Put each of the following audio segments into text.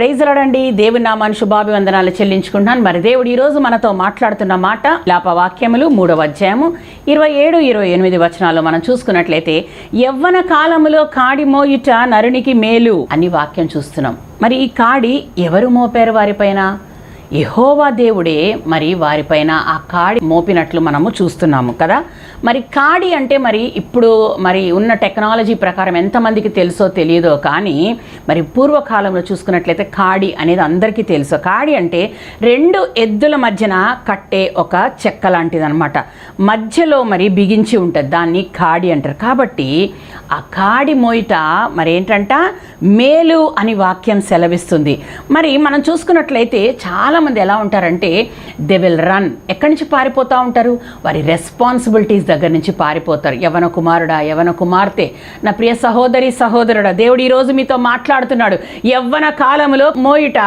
ప్రైజ్లాడండి. దేవుని నామాన్ని శుభాభివందనాలు చెల్లించుకుంటున్నాను. మరి దేవుడు ఈరోజు మనతో మాట్లాడుతున్న మాట లాపవాక్యములు మూడవ అధ్యాయము ఇరవై ఏడు ఇరవై ఎనిమిది వచనాలు మనం చూసుకున్నట్లయితే యవ్వన కాలములో కాడి మోయుట నరునికి మేలు అని వాక్యం చూస్తున్నాం. మరి ఈ కాడి ఎవరు మోపారు వారిపైన యహోవా దేవుడే. మరి వారిపైన ఆ కాడి మోపినట్లు మనము చూస్తున్నాము కదా. మరి కాడి అంటే మరి ఇప్పుడు మరి ఉన్న టెక్నాలజీ ప్రకారం ఎంతమందికి తెలుసో తెలియదో కానీ మరి పూర్వకాలంలో చూసుకున్నట్లయితే కాడి అనేది అందరికీ తెలుసు. కాడి అంటే రెండు ఎద్దుల మధ్యన కట్టే ఒక చెక్క లాంటిదనమాట మధ్యలో మరి బిగించి ఉంటుంది. దాన్ని కాడి అంటారు. కాబట్టి ఆ కాడి మోయిట మరి ఏంటంట? మేలు అని వాక్యం సెలవిస్తుంది. మరి మనం చూసుకున్నట్లయితే చాలామంది ఎలా ఉంటారంటే దే విల్ రన్ ఎక్కడి నుంచి పారిపోతూ ఉంటారు? వారి రెస్పాన్సిబిలిటీస్ దగ్గర నుంచి పారిపోతారు. యవన కుమారుడా యవన కుమార్తె నా ప్రియ సహోదరి సహోదరుడా దేవుడు ఈరోజు మీతో మాట్లాడుతున్నాడు. యవ్వన కాలంలో మోయిట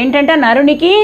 ఏంటంటే నరునికి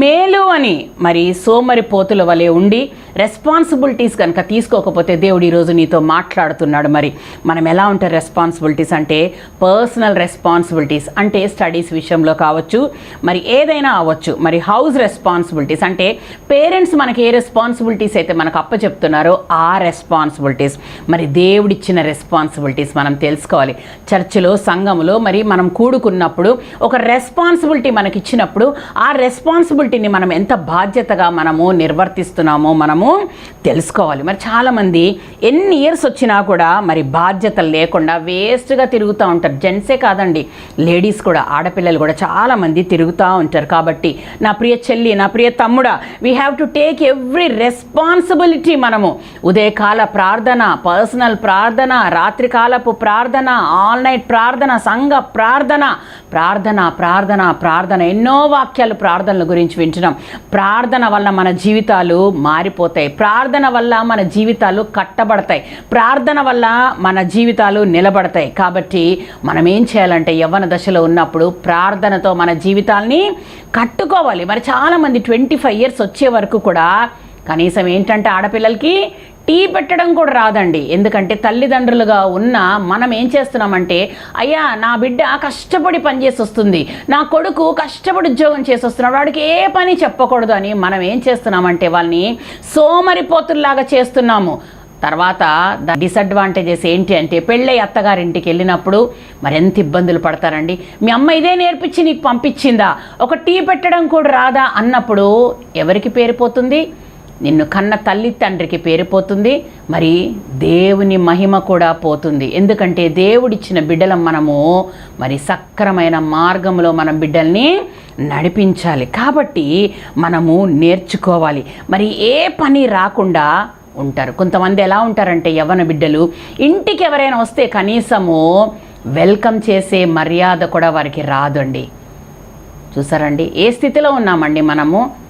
మేలు అని మరి సోమరి పోతుల వలె ఉండి రెస్పాన్సిబిలిటీస్ కనుక తీసుకోకపోతే దేవుడు ఈరోజు నీతో మాట్లాడుతున్నాడు మరి. మనం ఎలా ఉంటారు రెస్పాన్సిబిలిటీస్ అంటే పర్సనల్ రెస్పాన్సిబిలిటీస్ అంటే స్టడీస్ విషయంలో కావచ్చు మరి ఏదైనా అవ్వచ్చు. మరి హౌస్ రెస్పాన్సిబిలిటీస్ అంటే పేరెంట్స్ మనకి ఏ రెస్పాన్సిబిలిటీస్ అయితే మనకు అప్పచెప్తున్నారో ఆ రెస్పాన్సిబిలిటీస్ మరి దేవుడిచ్చిన రెస్పాన్సిబిలిటీస్ మనం తెలుసుకోవాలి. చర్చిలో సంఘములో మరి మనం కూడుకున్నప్పుడు ఒక రెస్పాన్సిబిలిటీ మనకి ఇచ్చినప్పుడు ఆ రెస్పాన్సిబిలిటీని మనం ఎంత బాధ్యతగా మనము నిర్వర్తిస్తున్నామో మనము తెలుసుకోవాలి. మరి చాలామంది ఎన్ని ఇయర్స్ వచ్చినా కూడా మరి బాధ్యతలు లేకుండా వేస్ట్గా తిరుగుతూ ఉంటారు. జెంట్సే కాదండి లేడీస్ కూడా ఆడపిల్లలు కూడా చాలామంది తిరుగుతూ ఉంటారు. కాబట్టి నా ప్రియ చెల్లి నా ప్రియ తమ్ముడా we have to take every responsibility మనము ఉదయకాల ప్రార్థన పర్సనల్ ప్రార్థన రాత్రికాలపు ప్రార్థన ఆల్ నైట్ ప్రార్థన సంఘ ప్రార్థన ప్రార్థన ప్రార్థన ప్రార్థన. ఎన్నో వాక్యాలు ప్రార్థనల గురించి వింటున్నాం. ప్రార్థన వల్ల మన జీవితాలు మారిపోతాయి. ప్రార్థన వల్ల మన జీవితాలు కట్టబడతాయి. ప్రార్థన వల్ల మన జీవితాలు నిలబడతాయి. కాబట్టి మనం ఏం చేయాలంటే యవ్వన దశలో ఉన్నప్పుడు ప్రార్థనతో మన జీవితాల్ని కట్టుకోవాలి. మరి చాలామంది ట్వంటీ ఫైవ్ ఇయర్స్ వచ్చే వరకు కూడా కనీసం ఏంటంటే ఆడపిల్లలకి టీ పెట్టడం కూడా రాదండి. ఎందుకంటే తల్లిదండ్రులుగా ఉన్న మనం ఏం చేస్తున్నామంటే అయ్యా నా బిడ్డ కష్టపడి పనిచేసి వస్తుంది. నా కొడుకు కష్టపడి ఉద్యోగం చేసి వస్తున్నాడు. వాడికి ఏ పని చెప్పకూడదు అని మనం ఏం చేస్తున్నామంటే వాళ్ళని సోమరిపోతుల్లాగా చేస్తున్నాము. తర్వాత డిసడ్వాంటేజెస్ ఏంటి అంటే పెళ్ళై అత్తగారింటికి వెళ్ళినప్పుడు మరెంత ఇబ్బందులు పడతారండి? మీ అమ్మ ఇదే నేర్పించి నీకు పంపించిందా? ఒక టీ పెట్టడం కూడా రాదా అన్నప్పుడు ఎవరికి పేరిపోతుంది నిన్ను కన్న తల్లి తండ్రికి పేరిపోతుంది మరి దేవుని మహిమ కూడా పోతుంది. ఎందుకంటే దేవుడిచ్చిన బిడ్డలం మనము మరి సక్రమైన మార్గంలో మనం బిడ్డల్ని నడిపించాలి. కాబట్టి మనము నేర్చుకోవాలి. మరి ఏ పని రాకుండా ఉంటారు. కొంతమంది ఎలా ఉంటారంటే యవ్వన బిడ్డలు ఇంటికి ఎవరైనా వస్తే కనీసము వెల్కమ్ చేసే మర్యాద కూడా వారికి రాదండి. చూసారండి? ఏ స్థితిలో ఉన్నామండి మనము?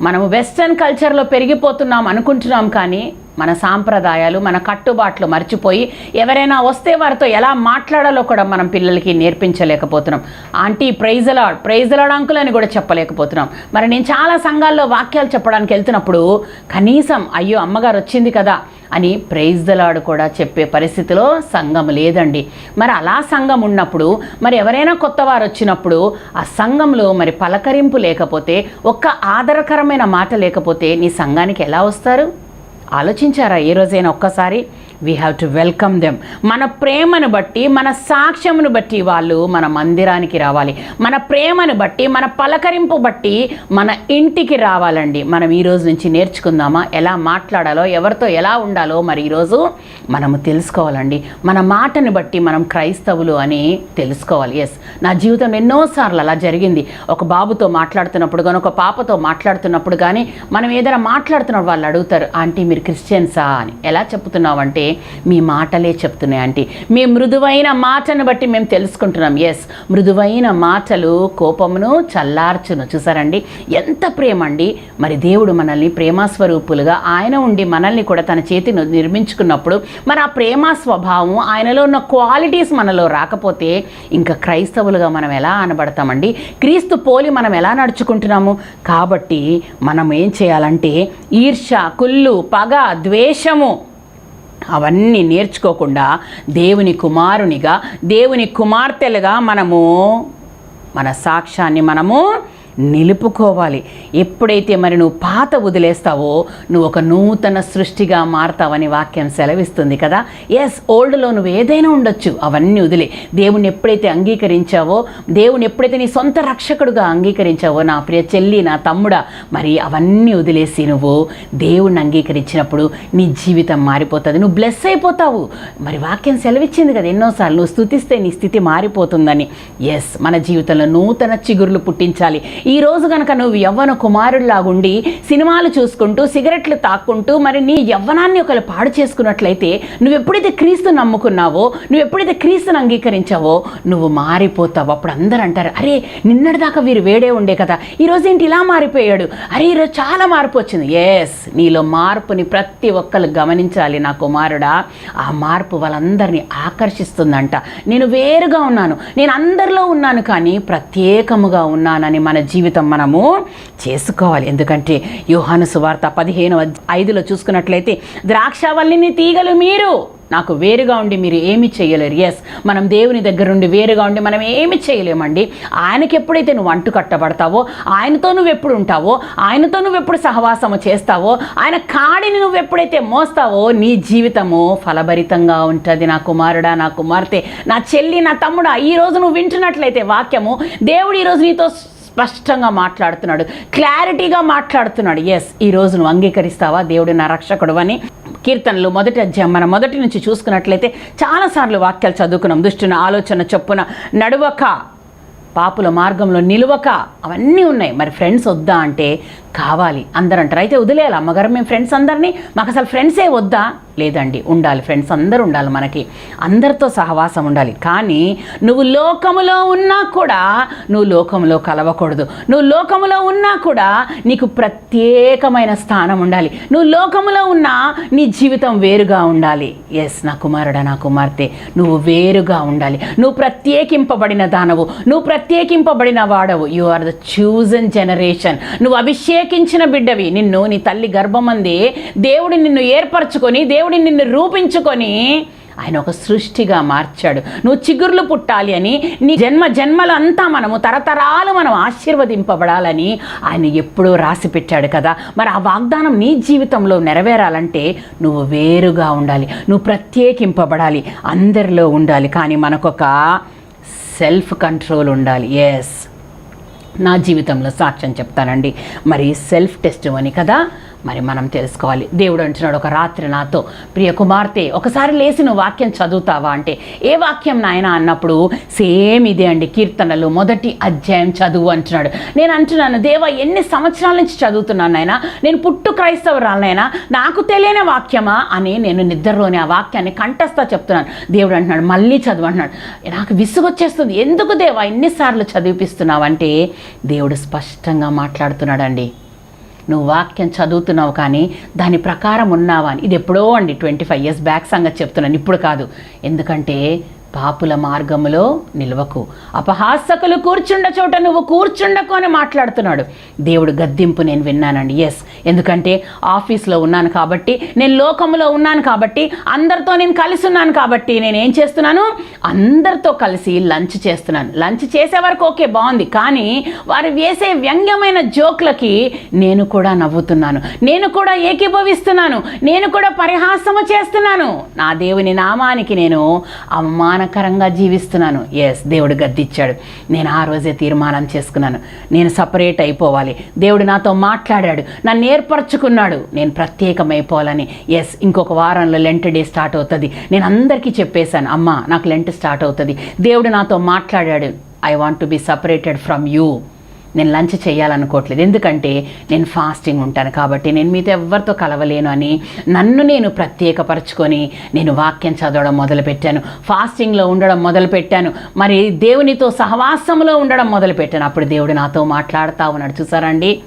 మనము వెస్ట్రన్ కల్చర్లో పెరిగిపోతున్నాం అనుకుంటున్నాం కానీ మన సాంప్రదాయాలు మన కట్టుబాట్లు మర్చిపోయి ఎవరైనా వస్తే వారితో ఎలా మాట్లాడాలో కూడా మనం పిల్లలకి నేర్పించలేకపోతున్నాం. ఆంటీ ప్రైజలాడ్ ప్రైజలాడ్ అంకుల్ అని కూడా చెప్పలేకపోతున్నాం. మరి నేను చాలా సంఘాల్లో వాక్యాలు చెప్పడానికి వెళ్తున్నప్పుడు కనీసం అయ్యో అమ్మగారు వచ్చింది కదా అని ప్రైజ్దలాడు కూడా చెప్పే పరిస్థితిలో సంఘం లేదండి. మరి అలా సంఘం ఉన్నప్పుడు మరి ఎవరైనా కొత్త వారు వచ్చినప్పుడు ఆ సంఘంలో మరి పలకరింపు లేకపోతే ఒక్క ఆదరకరమైన మాట లేకపోతే నీ సంఘానికి ఎలా వస్తారు? ఆలోచించారా? ఏ రోజైనా ఒక్కసారి we have to welcome them మన ప్రేమను బట్టి మన సాక్ష్యమును బట్టి వాళ్ళు మన మందిరానికి రావాలి. మన ప్రేమను బట్టి మన పలకరింపు బట్టి మన ఇంటికి రావాలండి. మనం ఈ రోజు నుంచి నేర్చుకుందామా? ఎలా మాట్లాడాలో ఎవరితో ఎలా ఉండాలో మరి ఈరోజు మనము తెలుసుకోవాలండి. మన మాటను బట్టి మనం క్రైస్తవులు అని తెలుసుకోవాలి. ఎస్ నా జీవితం ఎన్నోసార్లు అలా జరిగింది. ఒక బాబుతో మాట్లాడుతున్నప్పుడు కానీ ఒక పాపతో మాట్లాడుతున్నప్పుడు కానీ మనం ఏదైనా మాట్లాడుతున్నప్పుడు వాళ్ళు అడుగుతారు ఆంటీ మీరు క్రిస్టియన్సా? అని. ఎలా అంటే మీ మాటలే చెప్తున్నాయి ఆంటీ. మీ మృదువైన మాటను బట్టి మేము తెలుసుకుంటున్నాం. ఎస్ మృదువైన మాటలు కోపమును చల్లార్చును. చూసారండి? ఎంత ప్రేమ అండి మరి దేవుడు మనల్ని ప్రేమాస్వరూపులుగా ఆయన ఉండి మనల్ని కూడా తన చేతిని నిర్మించుకున్నప్పుడు మరి ఆ ప్రేమ స్వభావం ఆయనలో ఉన్న క్వాలిటీస్ మనలో రాకపోతే ఇంకా క్రైస్తవులుగా మనం ఎలా అనబడతామండి? క్రీస్తు పోలి మనం ఎలా నడుచుకుంటున్నాము? కాబట్టి మనం ఏం చేయాలంటే ఈర్ష కుళ్ళు పగ ద్వేషము అవన్నీ నేర్చుకోకుండా దేవుని కుమారునిగా దేవుని కుమార్తెలుగా మనము మన సాక్ష్యాన్ని మనము నిలుపుకోవాలి. ఎప్పుడైతే మరి నువ్వు పాత వదిలేస్తావో నువ్వు ఒక నూతన సృష్టిగా మారతావని వాక్యం సెలవిస్తుంది కదా? ఎస్ ఓల్డ్లో నువ్వు ఏదైనా ఉండొచ్చు. అవన్నీ వదిలే. దేవుని ఎప్పుడైతే అంగీకరించావో దేవుని ఎప్పుడైతే నీ సొంత రక్షకుడుగా అంగీకరించావో నా ప్రియ చెల్లి నా తమ్ముడా మరి అవన్నీ వదిలేసి నువ్వు దేవుణ్ణి అంగీకరించినప్పుడు నీ జీవితం మారిపోతుంది. నువ్వు బ్లెస్ అయిపోతావు. మరి వాక్యం సెలవిచ్చింది కదా ఎన్నోసార్లు. నువ్వు స్థుతిస్తే నీ స్థితి మారిపోతుందని. ఎస్ మన జీవితంలో నూతన చిగురులు పుట్టించాలి. ఈ రోజు కనుక నువ్వు యవ్వన కుమారుల్లాగుండి సినిమాలు చూసుకుంటూ సిగరెట్లు తాక్కుంటూ మరి నీ యవ్వనాన్ని ఒకరు పాడు చేసుకున్నట్లయితే నువ్వు ఎప్పుడైతే క్రీస్తు నమ్ముకున్నావో నువ్వు ఎప్పుడైతే క్రీస్తుని అంగీకరించావో నువ్వు మారిపోతావు. అప్పుడు అందరూ అంటారు అరే నిన్నటిదాకా వీరు వేడే ఉండే కదా ఈరోజు ఏంటి ఇలా మారిపోయాడు? అరే ఈరోజు చాలా మార్పు వచ్చింది. ఎస్ నీలో మార్పుని ప్రతి ఒక్కరు గమనించాలి నా కుమారుడా. ఆ మార్పు వాళ్ళందరినీ ఆకర్షిస్తుందంట. నేను వేరుగా ఉన్నాను. నేను అందరిలో ఉన్నాను కానీ ప్రత్యేకముగా ఉన్నానని మన జీవితం మనము చేసుకోవాలి. ఎందుకంటే యోహాను సువార్త పదిహేను ఐదులో చూసుకున్నట్లయితే ద్రాక్షవల్లిని తీగలు మీరు నాకు వేరుగా ఉండి మీరు ఏమి చేయలేరు. ఎస్ మనం దేవుని దగ్గర ఉండి వేరుగా ఉండి మనం ఏమి చేయలేమండి. ఆయనకి ఎప్పుడైతే నువ్వు అంటు కట్టబడతావో ఆయనతో నువ్వు ఎప్పుడు ఉంటావో ఆయనతో నువ్వు ఎప్పుడు సహవాసము చేస్తావో ఆయన కాడిని నువ్వు ఎప్పుడైతే మోస్తావో నీ జీవితము ఫలభరితంగా ఉంటుంది. నా కుమారుడా నా కుమార్తె నా చెల్లి నా తమ్ముడా ఈ రోజు నువ్వు వింటున్నట్లయితే వాక్యము దేవుడు ఈరోజు నీతో స్పష్టంగా మాట్లాడుతున్నాడు. క్లారిటీగా మాట్లాడుతున్నాడు. ఎస్ ఈ రోజు నువ్వు అంగీకరిస్తావా? దేవుడు నా రక్షకుడు అని కీర్తనలు మొదటి అధ్యాయం మనం మొదటి నుంచి చూసుకున్నట్లయితే చాలాసార్లు వాక్యాలు చదువుకున్నాం. దుష్టున ఆలోచన చొప్పున నడువక పాపుల మార్గంలో నిలువక అవన్నీ ఉన్నాయి. మరి ఫ్రెండ్స్ వద్దా అంటే కావాలి. అందరు అంటారు అయితే వదిలేయాలి. అమ్మగారు మేము ఫ్రెండ్స్ అందరినీ మాకు అసలు ఫ్రెండ్సే వద్దా? లేదండి ఉండాలి. ఫ్రెండ్స్ అందరూ ఉండాలి మనకి. అందరితో సహవాసం ఉండాలి. కానీ నువ్వు లోకములో ఉన్నా కూడా నువ్వు లోకంలో కలవకూడదు. నువ్వు లోకములో ఉన్నా కూడా నీకు ప్రత్యేకమైన స్థానం ఉండాలి. నువ్వు లోకములో ఉన్నా నీ జీవితం వేరుగా ఉండాలి. ఎస్ నా కుమారుడా నా కుమార్తె నువ్వు వేరుగా ఉండాలి. నువ్వు ప్రత్యేకింపబడిన దానవు. నువ్వు ప్రత్యేకింపబడిన వాడవు. You are the chosen generation నువ్వు అభిషేకించిన బిడ్డవి. నిన్ను నీ తల్లి గర్భమంది దేవుడి నిన్ను ఏర్పరచుకొని దేవుడి నిన్ను రూపించుకొని ఆయన ఒక సృష్టిగా మార్చాడు. నువ్వు చిగుర్లు పుట్టాలి అని నీ జన్మ జన్మలంతా మనము తరతరాలు మనం ఆశీర్వదింపబడాలని ఆయన ఎప్పుడూ రాసి పెట్టాడు కదా. మరి ఆ వాగ్దానం నీ జీవితంలో నెరవేరాలంటే నువ్వు వేరుగా ఉండాలి. నువ్వు ప్రత్యేకింపబడాలి. అందరిలో ఉండాలి. కానీ మనకొక సెల్ఫ్ కంట్రోల్ ఉండాలి. ఎస్ నా జీవితంలో సాక్ష్యం చెప్తానండి. మరి సెల్ఫ్ టెస్ట్ అని కదా మరి మనం తెలుసుకోవాలి. దేవుడు అంటున్నాడు ఒక రాత్రి నాతో ప్రియ కుమార్తె ఒకసారి లేచి నువ్వు వాక్యం చదువుతావా? అంటే ఏ వాక్యం నాయన? అన్నప్పుడు సేమ్ ఇదే అండి కీర్తనలు మొదటి అధ్యాయం చదువు అంటున్నాడు. నేను అంటున్నాను దేవా ఎన్ని సంవత్సరాల నుంచి చదువుతున్నాను నాయన? నేను పుట్టు క్రైస్తవురాలనైనా నాకు తెలియని వాక్యమా? అని నేను నిద్రలోని ఆ వాక్యాన్ని కంఠస్థ చెప్తున్నాను. దేవుడు అంటున్నాడు మళ్ళీ చదువు అంటున్నాడు. నాకు విసుగొచ్చేస్తుంది ఎందుకు దేవా ఎన్నిసార్లు చదివిపిస్తున్నావు? అంటే దేవుడు స్పష్టంగా మాట్లాడుతున్నాడండి. నువ్వు వాక్యం చదువుతున్నావు కానీ దాని ప్రకారం ఉన్నావా అని. ఇది ఎప్పుడో అండి ట్వంటీ ఫైవ్ ఇయర్స్ బ్యాక్ సంగతి చెప్తున్నాను. ఇప్పుడు కాదు. ఎందుకంటే పాపుల మార్గములో నిల్వకు. అపహాసకులు కూర్చుండ చోట నువ్వు కూర్చుండకు అని మాట్లాడుతున్నాడు. దేవుడు గద్దింపు నేను విన్నానండి. ఎస్ ఎందుకంటే ఆఫీస్లో ఉన్నాను కాబట్టి నేను లోకములో ఉన్నాను కాబట్టి అందరితో నేను కలిసి ఉన్నాను కాబట్టి నేను ఏం చేస్తున్నాను? అందరితో కలిసి లంచ్ చేస్తున్నాను. లంచ్ చేసే వరకు ఓకే బాగుంది. కానీ వారు వేసే వ్యంగ్యమైన జోక్లకి నేను కూడా నవ్వుతున్నాను. నేను కూడా ఏకీభవిస్తున్నాను. నేను కూడా పరిహాసము చేస్తున్నాను. నా దేవుని నామానికి నేను అవమానకరంగా జీవిస్తున్నాను. ఎస్ దేవుడు గద్దిచ్చాడు. నేను ఆ రోజే తీర్మానం చేసుకున్నాను. నేను సపరేట్ అయిపోవాలి. దేవుడు నాతో మాట్లాడాడు. నన్ను ఏర్పరచుకున్నాడు. నేను ప్రత్యేకమైపోవాలని. ఎస్ ఇంకొక వారంలో లెంట్ డే స్టార్ట్ అవుతుంది. నేను అందరికీ చెప్పేశాను అమ్మ నాకు లెంట్ స్టార్ట్ అవుతుంది. దేవుడు నాతో మాట్లాడాడు I want to be separated from you నేను లంచ్ చేయాలనుకోవట్లేదు. ఎందుకంటే నేను ఫాస్టింగ్ ఉంటాను కాబట్టి నేను మీతో ఎవరితో కలవలేను అని నన్ను నేను ప్రత్యేకపరచుకొని నేను వాక్యం చదవడం మొదలుపెట్టాను. ఫాస్టింగ్లో ఉండడం మొదలుపెట్టాను. మరి దేవునితో సహవాసంలో ఉండడం మొదలుపెట్టాను. అప్పుడు దేవుడు నాతో మాట్లాడుతూ ఉన్నాడు చూసారండి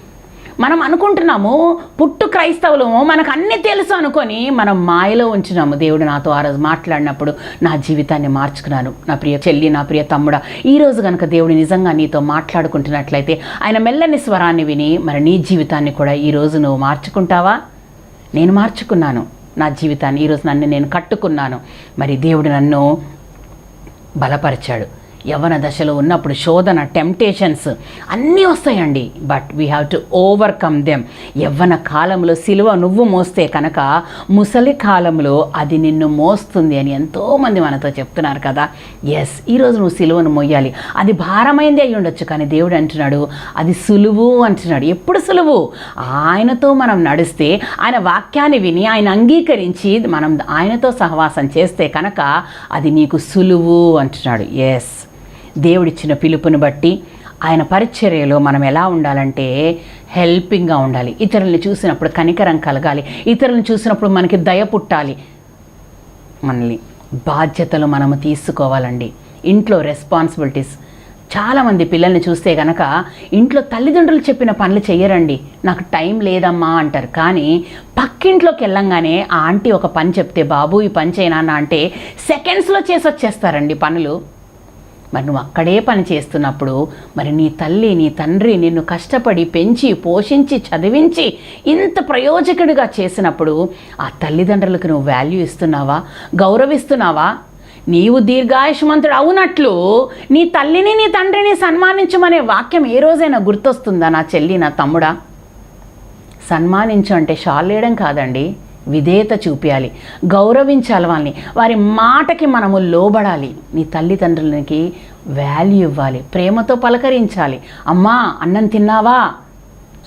మనం అనుకుంటున్నాము పుట్టు క్రైస్తవులము మనకు అన్నీ తెలుసు అనుకొని మనం మాయలో ఉంచున్నాము దేవుడు నాతో ఆ రోజు మాట్లాడినప్పుడు నా జీవితాన్ని మార్చుకున్నాను. నా ప్రియ చెల్లి నా ప్రియ తమ్ముడా ఈ రోజు కనుక దేవుడు నిజంగా నీతో మాట్లాడుకుంటున్నట్లయితే ఆయన మెల్లని స్వరాన్ని విని మరి నీ జీవితాన్ని కూడా ఈ నువ్వు మార్చుకుంటావా? నేను మార్చుకున్నాను. నా జీవితాన్ని ఈరోజు నన్ను నేను కట్టుకున్నాను. మరి దేవుడు నన్ను బలపరిచాడు. యవన దశలో ఉన్నప్పుడు శోధన టెంప్టేషన్స్ అన్నీ వస్తాయండి. But we have to overcome them యవ్వన కాలంలో సిలువ నువ్వు మోస్తే కనుక ముసలి కాలంలో అది నిన్ను మోస్తుంది అని ఎంతోమంది మనతో చెప్తున్నారు కదా. ఎస్ ఈరోజు నువ్వు సిలువను మోయాలి అది భారమైంది అయి ఉండొచ్చు కానీ దేవుడు అంటున్నాడు అది సులువు అంటున్నాడు. ఎప్పుడు సులువు? ఆయనతో మనం నడిస్తే ఆయన వాక్యాన్ని విని ఆయన అంగీకరించి మనం ఆయనతో సహవాసం చేస్తే కనుక అది నీకు సులువు అంటున్నాడు. ఎస్ దేవుడిచ్చిన పిలుపుని బట్టి ఆయన పరిచర్యలో మనం ఎలా ఉండాలంటే హెల్పింగ్గా ఉండాలి. ఇతరుల్ని చూసినప్పుడు కనికరం కలగాలి. ఇతరులను చూసినప్పుడు మనకి దయ పుట్టాలి. మనల్ని బాధ్యతలు మనము తీసుకోవాలండి. ఇంట్లో రెస్పాన్సిబిలిటీస్. చాలామంది పిల్లల్ని చూస్తే కనుక ఇంట్లో తల్లిదండ్రులు చెప్పిన పనులు చేయరండి నాకు టైం లేదమ్మా అంటారు. కానీ పక్కింట్లోకి వెళ్ళంగానే ఆ ఆంటీ ఒక పని చెప్తే బాబు ఈ పని చేయనా? అంటే సెకండ్స్లో చేసి వచ్చేస్తారండి పనులు. మరి నువ్వు అక్కడే పని చేస్తున్నప్పుడు మరి నీ తల్లి నీ తండ్రి నిన్ను కష్టపడి పెంచి పోషించి చదివించి ఇంత ప్రయోజకుడిగా చేసినప్పుడు ఆ తల్లిదండ్రులకు నువ్వు వాల్యూ ఇస్తున్నావా? గౌరవిస్తున్నావా? నీవు దీర్ఘాయుష్మంతుడు అవునట్లు నీ తల్లిని నీ తండ్రిని సన్మానించమనే వాక్యం ఏ రోజైనా గుర్తొస్తుందా నా చెల్లి నా తమ్ముడా? సన్మానించు అంటే షాల్ వేయడం కాదండి. విధేయత చూపించాలి గౌరవించాలి వాళ్ళని. వారి మాటకి మనము లోబడాలి. నీ తల్లిదండ్రులకి వాల్యూ ఇవ్వాలి ప్రేమతో పలకరించాలి. అమ్మా అన్నం తిన్నావా?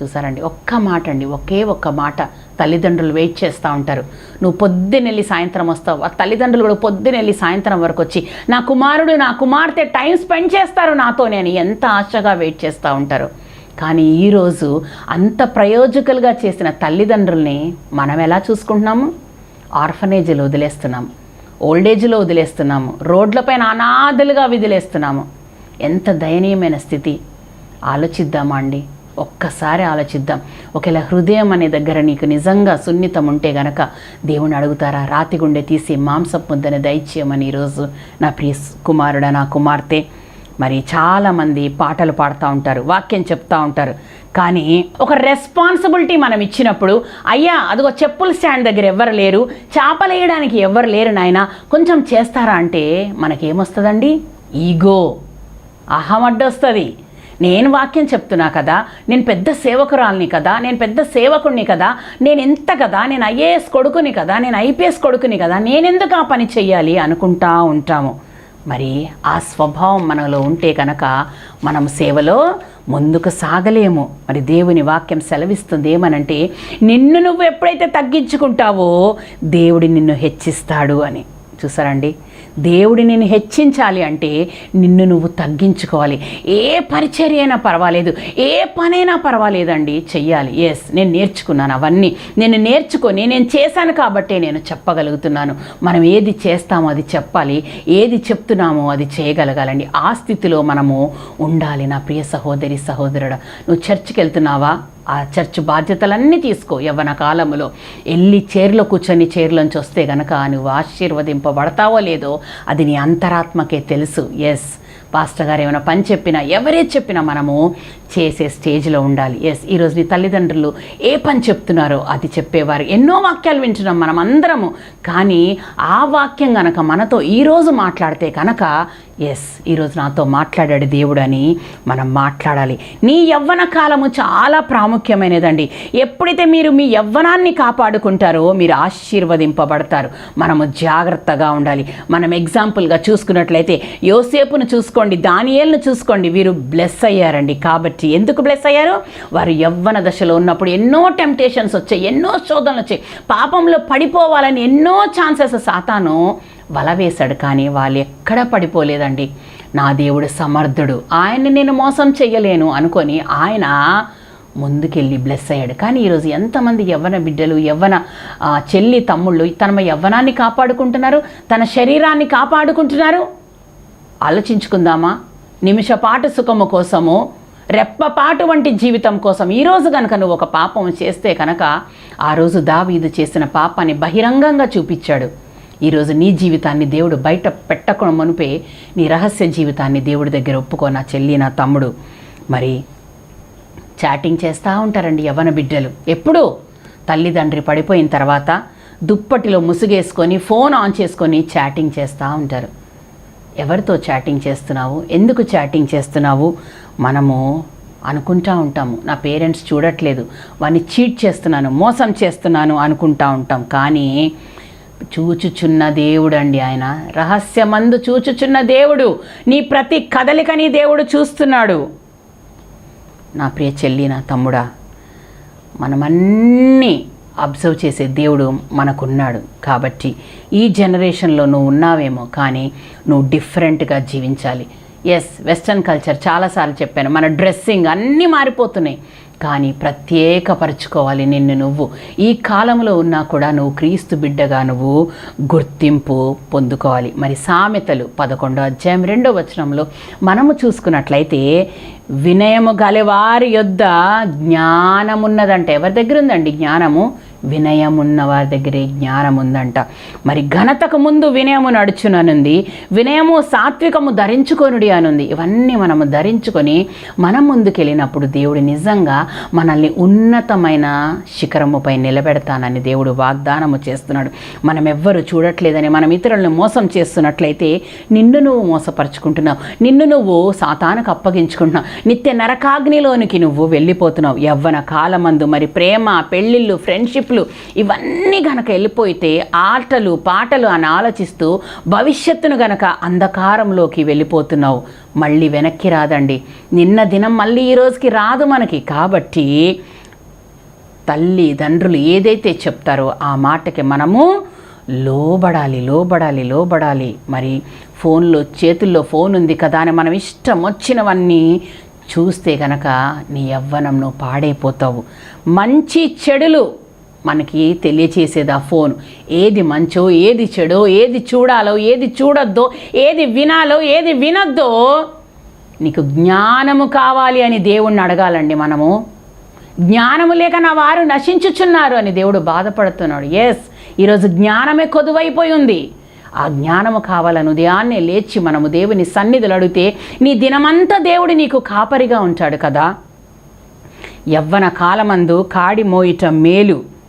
చూసారండి ఒక్క మాట అండి ఒకే ఒక్క మాట తల్లిదండ్రులు వెయిట్ చేస్తూ ఉంటారు. నువ్వు పొద్దునెళ్ళి సాయంత్రం వస్తావు ఆ తల్లిదండ్రులు కూడా పొద్దునెళ్ళి సాయంత్రం వరకు వచ్చి నా కుమారుడు నా కుమార్తె టైం స్పెండ్ చేస్తారు నాతో నేను ఎంత ఆశగా వెయిట్ చేస్తూ ఉంటారు. కానీ ఈరోజు అంత ప్రయోజకులుగా చేసిన తల్లిదండ్రుల్ని మనం ఎలా చూసుకుంటున్నాము? ఆర్ఫనేజ్లో వదిలేస్తున్నాము. ఓల్డేజ్లో వదిలేస్తున్నాము. రోడ్లపైన అనాథలుగా వదిలేస్తున్నాము. ఎంత దయనీయమైన స్థితి. ఆలోచిద్దామా అండి? ఒక్కసారి ఆలోచిద్దాం. ఒకవేళ హృదయం అనే దగ్గర నీకు నిజంగా సున్నితం ఉంటే గనక దేవుని అడుగుతారా? రాతి గుండె తీసి మాంసపు ముద్దని దయచేయమని ఈరోజు నా ప్రియ కుమారుడా నా కుమార్తె మరి చాలామంది పాటలు పాడుతూ ఉంటారు వాక్యం చెప్తూ ఉంటారు. కానీ ఒక రెస్పాన్సిబిలిటీ మనం ఇచ్చినప్పుడు అయ్యా అదిగో చెప్పుల స్టాండ్ దగ్గర ఎవ్వరు లేరు చేపలేయడానికి ఎవ్వరు లేరు నాయన కొంచెం చేస్తారా అంటే మనకేమొస్తుందండి? ఈగో అహం అడ్డొస్తుంది. నేను వాక్యం చెప్తున్నా కదా నేను పెద్ద సేవకురాల్ని కదా నేను పెద్ద సేవకుణ్ణి కదా నేను ఎంత కదా నేను ఐఏఎస్ కొడుకుని కదా నేను ఐపీఎస్ కొడుకుని కదా నేనెందుకు ఆ పని చెయ్యాలి అనుకుంటా ఉంటాము. మరి ఆ స్వభావం మనలో ఉంటే కనుక మనం సేవలో ముందుకు సాగలేము. మరి దేవుని వాక్యం సెలవిస్తుంది ఏమనంటే నిన్ను నువ్వు ఎప్పుడైతే తగ్గించుకుంటావో దేవుడి నిన్ను హెచ్చిస్తాడు అని. చూసారండి? దేవుడి నేను హెచ్చించాలి అంటే నిన్ను నువ్వు తగ్గించుకోవాలి. ఏ పరిచర్య అయినా పర్వాలేదు. ఏ పనైనా పర్వాలేదండి. చెయ్యాలి. ఎస్ నేను నేర్చుకున్నాను అవన్నీ. నేను నేర్చుకొని నేను చేశాను కాబట్టే నేను చెప్పగలుగుతున్నాను. మనం ఏది చేస్తామో అది చెప్పాలి. ఏది చెప్తున్నామో అది చేయగలగాలండి. ఆ స్థితిలో మనము ఉండాలి. నా ప్రియ సహోదరి సహోదరుడు నువ్వు చర్చికి వెళ్తున్నావా ఆ చర్చ్ బాధ్యతలన్నీ తీసుకో యవ్వన కాలంలో వెళ్ళి చైర్లో కూర్చొని చైర్లోంచి వస్తే గనక నువ్వు ఆశీర్వదింపబడతావో లేదో అది నీ అంతరాత్మకే తెలుసు. ఎస్ పాస్టర్ గారు ఏమైనా పని చెప్పినా ఎవరే చెప్పినా మనము చేసే స్టేజ్లో ఉండాలి. ఎస్ ఈరోజు నీ తల్లిదండ్రులు ఏ పని చెప్తున్నారో అది చెప్పేవారు. ఎన్నో వాక్యాలు వింటున్నాం మనం అందరము కానీ ఆ వాక్యం గనక మనతో ఈరోజు మాట్లాడితే కనుక ఎస్ ఈరోజు నాతో మాట్లాడాడు దేవుడు అని మనం మాట్లాడాలి. నీ యవ్వన కాలము చాలా ప్రాముఖ్యమైనదండి. ఎప్పుడైతే మీరు మీ యవ్వనాన్ని కాపాడుకుంటారో మీరు ఆశీర్వదింపబడతారు. మనము జాగ్రత్తగా ఉండాలి. మనం ఎగ్జాంపుల్గా చూసుకున్నట్లయితే యోసేపును చూసుకోండి దానియేల్ను చూసుకోండి వీరు బ్లెస్ అయ్యారండి. కాబట్టి ఎందుకు బ్లెస్ అయ్యారు? వారు యవ్వన దశలో ఉన్నప్పుడు ఎన్నో టెంప్టేషన్స్ వచ్చాయి ఎన్నో శోధనలు వచ్చాయి. పాపంలో పడిపోవాలని ఎన్నో ఛాన్సెస్ సాతాను వల వేశాడు కానీ వాళ్ళు ఎక్కడా పడిపోలేదండి. నా దేవుడు సమర్థుడు. ఆయన్ని నేను మోసం చేయలేను అనుకొని ఆయన ముందుకెళ్ళి బ్లెస్ అయ్యాడు. కానీ ఈరోజు ఎంతమంది యవ్వన బిడ్డలు యవ్వన చెల్లి తమ్ముళ్ళు తమ యవ్వనాన్ని కాపాడుకుంటున్నారు? తన శరీరాన్ని కాపాడుకుంటున్నారు? ఆలోచించుకుందామా? నిమిషపాటు సుఖము కోసము రెప్పపాటు వంటి జీవితం కోసం ఈరోజు కనుక నువ్వు ఒక పాపం చేస్తే కనుక ఆ రోజు దావీదు చేసిన పాపాన్ని బహిరంగంగా చూపించాడు. ఈరోజు నీ జీవితాన్ని దేవుడు బయట పెట్టకుండా మునిపే నీ రహస్య జీవితాన్ని దేవుడి దగ్గర ఒప్పుకో నా చెల్లి నా తమ్ముడు. మరి చాటింగ్ చేస్తూ ఉంటారండి యవ్వన బిడ్డలు. ఎప్పుడూ తల్లిదండ్రి పడిపోయిన తర్వాత దుప్పటిలో ముసుగేసుకొని ఫోన్ ఆన్ చేసుకొని చాటింగ్ చేస్తూ ఉంటారు. ఎవరితో చాటింగ్ చేస్తున్నావు? ఎందుకు చాటింగ్ చేస్తున్నావు? మనము అనుకుంటా ఉంటాము. నా పేరెంట్స్ చూడట్లేదు. వాడిని చీట్ చేస్తున్నాను మోసం చేస్తున్నాను అనుకుంటా ఉంటాం. కానీ చూచుచున్న దేవుడు అండి ఆయన. రహస్యమందు చూచుచున్న దేవుడు. నీ ప్రతి కదలికని దేవుడు చూస్తున్నాడు. నా ప్రియ చెల్లి నా తమ్ముడా మనమన్నీ అబ్జర్వ్ చేసే దేవుడు మనకున్నాడు. కాబట్టి ఈ జనరేషన్లో నువ్వు ఉన్నావేమో కానీ నువ్వు డిఫరెంట్గా జీవించాలి. ఎస్ వెస్ట్రన్ కల్చర్ చాలాసార్లు చెప్పాను. మన డ్రెస్సింగ్ అన్నీ మారిపోతున్నాయి. కానీ ప్రత్యేకపరచుకోవాలి నిన్ను నువ్వు. ఈ కాలంలో ఉన్నా కూడా నువ్వు క్రీస్తు బిడ్డగా నువ్వు గుర్తింపు పొందుకోవాలి. మరి సామెతలు పదకొండో అధ్యాయం రెండో వచనంలో మనము చూసుకున్నట్లయితే వినయము గలవారి యొద్ద జ్ఞానమున్నదంటే. ఎవరి దగ్గర ఉందండి జ్ఞానము? వినయమున్న వారి దగ్గరే జ్ఞానం ఉందంట మరి ఘనతకు ముందు వినయము నడుచుననుంది వినయము సాత్వికము ధరించుకొనుడి అనుంది. ఇవన్నీ మనము ధరించుకొని మనం ముందుకెళ్ళినప్పుడు దేవుడు నిజంగా మనల్ని ఉన్నతమైన శిఖరముపై నిలబెడతానని దేవుడు వాగ్దానము చేస్తున్నాడు. మనం ఎవ్వరు చూడట్లేదని మనం ఇతరులను మోసం చేస్తున్నట్లయితే నిన్ను నువ్వు మోసపరుచుకుంటున్నావు. నిన్ను నువ్వు సాతానికి అప్పగించుకుంటున్నావు. నిత్య నరకాగ్నిలోనికి నువ్వు వెళ్ళిపోతున్నావు. యవ్వన కాలమందు మరి ప్రేమ పెళ్ళిళ్ళు ఫ్రెండ్షిప్ ఫ్రెండ్షిప్లు ఇవన్నీ గనక వెళ్ళిపోతే ఆటలు పాటలు అని ఆలోచిస్తూ భవిష్యత్తును గనక అంధకారంలోకి వెళ్ళిపోతున్నావు. మళ్ళీ వెనక్కి రాదండి. నిన్న దినం మళ్ళీ ఈ రోజుకి రాదు మనకి. కాబట్టి తల్లి తండ్రులు ఏదైతే చెప్తారో ఆ మాటకి మనము లోబడాలి లోబడాలి లోబడాలి. మరి ఫోన్లో చేతుల్లో ఫోన్ ఉంది కదా అని మనం ఇష్టం వచ్చినవన్నీ చూస్తే కనుక నీ యవ్వనం నువ్వు పాడైపోతావు. మంచి చెడులు మనకి తెలియచేసేది ఆ ఫోన్. ఏది మంచో ఏది చెడో ఏది చూడాలో ఏది చూడొద్దో ఏది వినాలో ఏది వినొద్దో నీకు జ్ఞానము కావాలి అని దేవుణ్ణి అడగాలండి మనము. జ్ఞానము లేక నా వారు నశించుచున్నారు అని దేవుడు బాధపడుతున్నాడు. ఎస్ ఈరోజు జ్ఞానమే కొదువైపోయి ఉంది. ఆ జ్ఞానము కావాలని ఉదయాన్నే లేచి మనము దేవుని సన్నిధులు అడిగితే నీ దినమంతా దేవుడు నీకు కాపరిగా ఉంటాడు కదా. యవ్వన కాలమందు కాడి మోయిట మేలు.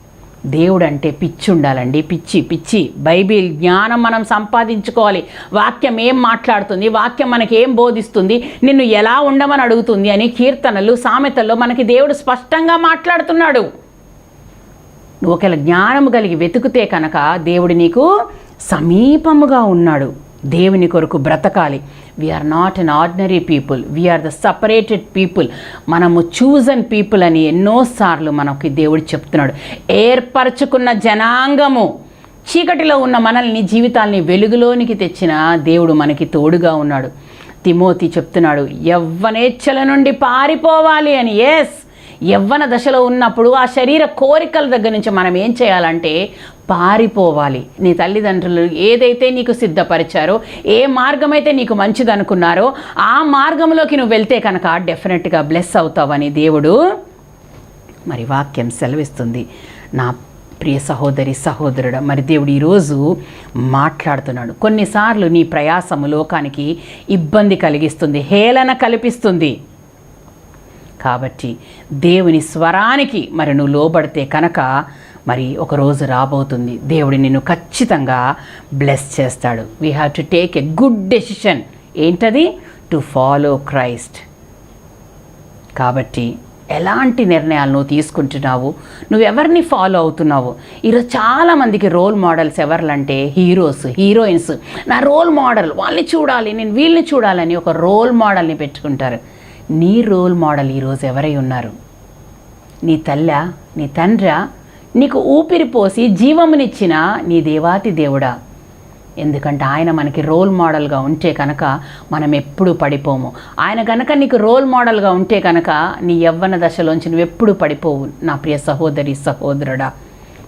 దేవుడు అంటే పిచ్చి ఉండాలండి పిచ్చి. పిచ్చి బైబిల్ జ్ఞానం మనం సంపాదించుకోవాలి. వాక్యం ఏం మాట్లాడుతుంది? వాక్యం మనకి ఏం బోధిస్తుంది? నిన్ను ఎలా ఉండమని అడుగుతుంది అని కీర్తనలు సామెతల్లో మనకి దేవుడు స్పష్టంగా మాట్లాడుతున్నాడు. నువ్వు ఒకవేళ జ్ఞానము కలిగి వెతుకుతే కనుక దేవుడు నీకు సమీపముగా ఉన్నాడు. దేవుని కొరకు బ్రతకాలి. We are not an ordinary people we are the separated people మనము చూజన్ పీపుల్ అని ఎన్నోసార్లు మనకి దేవుడు చెప్తున్నాడు. ఏర్పరచుకున్న జనాంగము చీకటిలో ఉన్న మనల్ని జీవితాల్ని వెలుగులోనికి తెచ్చిన దేవుడు మనకి తోడుగా ఉన్నాడు. తిమోతి చెప్తున్నాడు యవ్వనేచ్ఛల నుండి పారిపోవాలి అని. ఎస్ యవ్వన దశలో ఉన్నప్పుడు ఆ శరీర కోరికల దగ్గర నుంచి మనం ఏం చేయాలంటే పారిపోవాలి. నీ తల్లిదండ్రులు ఏదైతే నీకు సిద్ధపరిచారో ఏ మార్గం అయితే నీకు మంచిది అనుకున్నారో ఆ మార్గంలోకి నువ్వు వెళ్తే కనుక డెఫినెట్గా బ్లెస్ అవుతావని దేవుడు మరి వాక్యం సెలవిస్తుంది. నా ప్రియ సహోదరి సహోదరుడు మరి దేవుడు ఈరోజు మాట్లాడుతున్నాడు. కొన్నిసార్లు నీ ప్రయాసము లోకానికి ఇబ్బంది కలిగిస్తుంది హేళన కల్పిస్తుంది. కాబట్టి దేవుని స్వరానికి మరి నువ్వు లోబడితే కనుక మరి ఒక రోజు రాబోతుంది. దేవుడు నిన్ను ఖచ్చితంగా బ్లెస్ చేస్తాడు. We have to take a good decision ఏంటది? టు ఫాలో క్రైస్ట్ కాబట్టి ఎలాంటి నిర్ణయాలు నువ్వు తీసుకుంటున్నావు? నువ్వు ఎవరిని ఫాలో అవుతున్నావు? ఈరోజు చాలామందికి రోల్ మోడల్స్ ఎవరంటే హీరోస్ హీరోయిన్స్ నా రోల్ మోడల్ వాళ్ళని చూడాలి నేను వీళ్ళని చూడాలని ఒక రోల్ మోడల్ని పెట్టుకుంటారు. నీ రోల్ మోడల్ ఈరోజు ఎవరై ఉన్నారు? నీ తల్ల నీ తండ్ర నీకు ఊపిరి పోసి జీవమునిచ్చిన నీ దేవాతి దేవుడా. ఎందుకంటే ఆయన మనకి రోల్ మోడల్గా ఉంటే కనుక మనం ఎప్పుడు పడిపోము. ఆయన కనుక నీకు రోల్ మోడల్గా ఉంటే కనుక నీ యవ్వన దశలోంచి నువ్వు ఎప్పుడు పడిపోవు. నా ప్రియ సహోదరి సహోదరుడా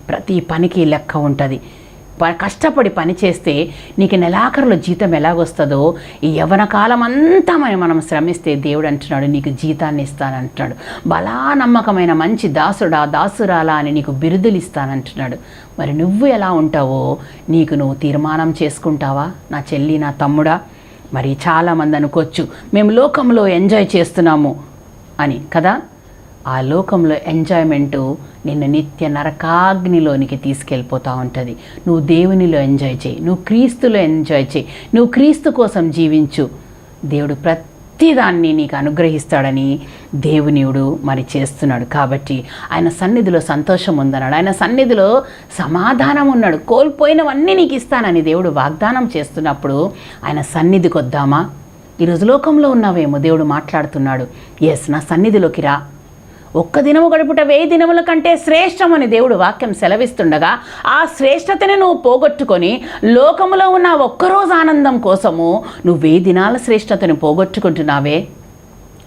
ప్రతి పనికి లెక్క ఉంటుంది. కష్టపడి పని చేస్తే నీకు నెలాఖరులో జీతం ఎలాగొస్తుందో ఈ యవ్వన కాలం అంతా మనం శ్రమిస్తే దేవుడు అంటున్నాడు నీకు జీతాన్ని ఇస్తానంటున్నాడు. బలా నమ్మకమైన మంచి దాసుడా దాసురాలా అని నీకు బిరుదులు ఇస్తానంటున్నాడు. మరి నువ్వు ఎలా ఉంటావో నీకు నువ్వు తీర్మానం చేసుకుంటావా? నా చెల్లి నా తమ్ముడా మరి చాలామంది అనుకోవచ్చు మేము లోకంలో ఎంజాయ్ చేస్తున్నాము అని కదా? ఆ లోకంలో ఎంజాయ్మెంటు నిన్ను నిత్య నరకాగ్నిలోనికి తీసుకెళ్ళిపోతూ ఉంటుంది. నువ్వు దేవునిలో ఎంజాయ్ చేయి. నువ్వు క్రీస్తులో ఎంజాయ్ చేయి. నువ్వు క్రీస్తు కోసం జీవించు. దేవుడు ప్రతిదాన్ని నీకు అనుగ్రహిస్తాడని దేవునివుడు మరి చేస్తున్నాడు. కాబట్టి ఆయన సన్నిధిలో సంతోషం ఉందన్నాడు. ఆయన సన్నిధిలో సమాధానం ఉన్నాడు. కోల్పోయినవన్నీ నీకు ఇస్తానని దేవుడు వాగ్దానం చేస్తున్నప్పుడు ఆయన సన్నిధికి వద్దామా ఈరోజు లోకంలో ఉన్నావేమో దేవుడు మాట్లాడుతున్నాడు. ఎస్ నా సన్నిధిలోకి రా. ఒక్క దినము గడుపుట వెయ్యి దినముల కంటే శ్రేష్టమని దేవుడు వాక్యం సెలవిస్తుండగా ఆ శ్రేష్టతని నువ్వు పోగొట్టుకొని లోకములో ఉన్న ఒక్కరోజు ఆనందం కోసము నువ్వు వెయ్యి దినాల శ్రేష్టతను పోగొట్టుకుంటున్నావే?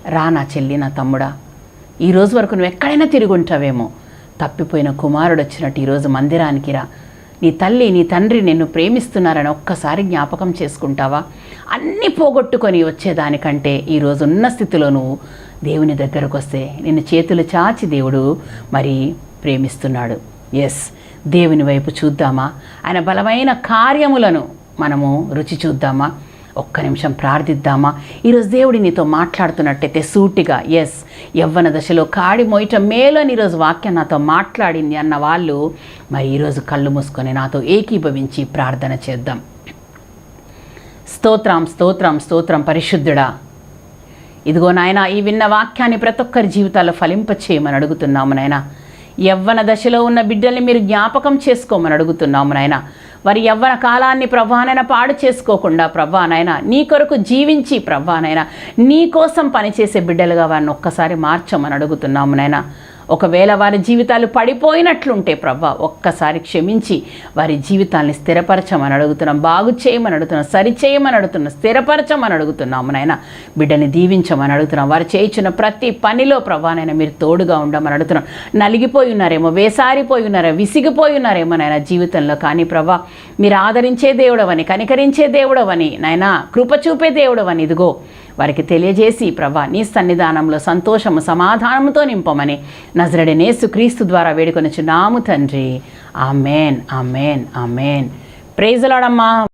రా నా చెల్లి నా తమ్ముడా. ఈ రోజు వరకు నువ్వు ఎక్కడైనా తిరిగి ఉంటావేమో. తప్పిపోయిన కుమారుడు వచ్చినట్టు ఈరోజు మందిరానికి రా. నీ తల్లి నీ తండ్రి నిన్ను ప్రేమిస్తున్నారని ఒక్కసారి జ్ఞాపకం చేసుకుంటావా? అన్నీ పోగొట్టుకొని వచ్చేదానికంటే ఈరోజు ఉన్న స్థితిలో నువ్వు దేవుని దగ్గరకు వస్తే నిన్ను చేతులు చాచి దేవుడు మరి ప్రేమిస్తున్నాడు. ఎస్ దేవుని వైపు చూద్దామా? ఆయన బలమైన కార్యములను మనము రుచి చూద్దామా? ఒక్క నిమిషం ప్రార్థిద్దామా? ఈరోజు దేవుడి నీతో మాట్లాడుతున్నట్టయితే సూటిగా ఎస్ యవ్వన దశలో కాడి మోయటం మేలు అని ఈరోజు వాక్యం నాతో మాట్లాడింది అన్న వాళ్ళు మరి ఈరోజు కళ్ళు మూసుకొని నాతో ఏకీభవించి ప్రార్థన చేద్దాం. స్తోత్రం స్తోత్రం స్తోత్రం పరిశుద్ధుడా ఇదిగో నాయన ఈ విన్న వాక్యాన్ని ప్రతి ఒక్కరి జీవితాల్లో ఫలింపచేయమని అడుగుతున్నాము నాయన. యవ్వన దశలో ఉన్న బిడ్డల్ని మీరు జ్ఞాపకం చేసుకోమని అడుగుతున్నాము నాయన. వారి యవ్వన కాలాన్ని ప్రభానైనా పాడు చేసుకోకుండా ప్రభానైనా నీ కొరకు జీవించి ప్రభానైనా నీ కోసం పనిచేసే బిడ్డలుగా వారిని ఒక్కసారి మార్చమని అడుగుతున్నాము నాయనా. ఒకవేళ వారి జీవితాలు పడిపోయినట్లుంటే ప్రభా ఒక్కసారి క్షమించి వారి జీవితాల్ని స్థిరపరచమని అడుగుతున్నాం. బాగు చేయమని అడుగుతున్నాం. సరి చేయమని అడుగుతున్నాం. స్థిరపరచమని అడుగుతున్నాము నాయన. బిడ్డని దీవించమని అడుగుతున్నాం. వారు చేయించిన ప్రతి పనిలో ప్రభానైనా మీరు తోడుగా ఉండమని అడుగుతున్నాం. నలిగిపోయి ఉన్నారేమో వేసారిపోయి ఉన్నారో విసిగిపోయి ఉన్నారేమో నాయన జీవితంలో. కానీ ప్రభా మీరు ఆదరించే దేవుడవని కనికరించే దేవుడవని నాయన కృప చూపే దేవుడవని ఇదిగో వారికి తెలియజేసి ప్రభా నీ సన్నిధానంలో సంతోషము సమాధానంతో నింపమని నజరడనేసు క్రీస్తు ద్వారా వేడుకొనిచున్నాము తండ్రి. Amen amen amen. ప్రేజలాడమ్మా